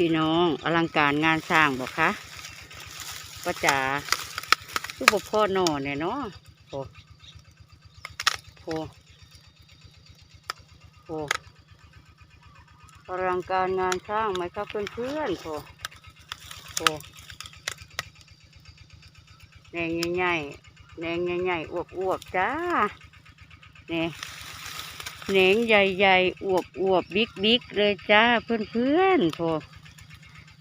พี่น้องอลังการงานสร้างบอกคะป้าจ๋าลูกพ่อหน่อเนี่ยเนาะโอ้โหโอ้อลังการงานสร้างไหมครับเพื่อนๆโอ้โหแนงใหญ่ๆแนงใหญ่ๆอวบๆจ้าเนี่ยแหนงใหญ่ๆอวบๆบิ๊กๆเลยจ้าเพื่อนๆโถเ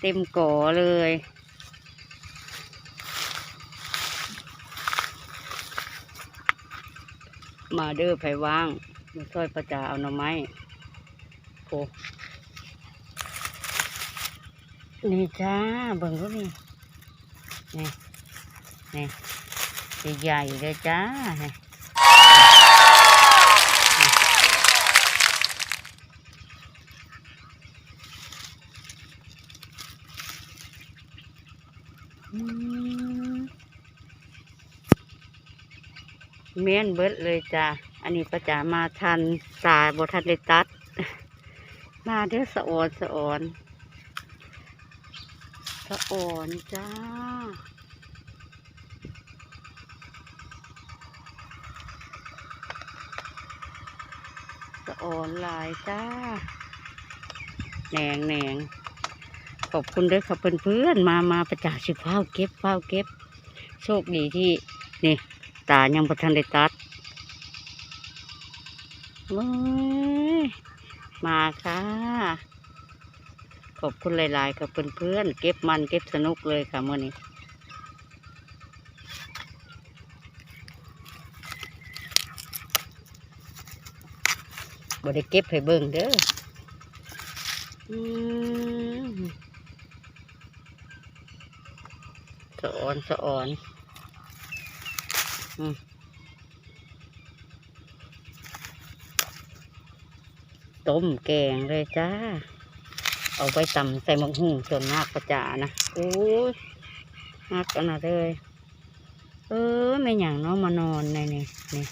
ต็มก่อเลย มาเด้อไผว่างมาช่วยประจาเอาหน่อไม้โถนี่จ้าเบิ่งก็นี่นี่นี่ใหญ่เลยจ้าเนี่อื มเมียนเบิดเลยจ้ะ อันนี้ประจามาทันตาบทันได้ตัด มาเด้อสะออนสะออนสะออนจ้า สะออนหลายจ้า แหนงแหนง ขอบคุณด้วยครับเพื่อนๆมามาประจ่าสิเฝ้าเก็บเฝ้าเก็บ โชคดีที่นี่ตายังประทันได้ตัดว้ยมาค่ะ ขอบคุณหลาย ๆครับเพื่อนๆเก็บมันเก็บสนุกเลยค่ะเมื่อนี้บ่ได้เก็บให้เบิ่งเด้ออืม สะออนสะออนอืมต้มแกงเลยจ้า เอาไปตำใส่หมกหุ่งส่วนมากประจานะโอ้ยมากขนาดเลย เออไม่อย่างน้องมานอนในนี่นี่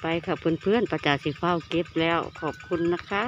ไปค่ะเพื่อนๆประจาสิเฝ้าเก็บแล้วขอบคุณนะคะ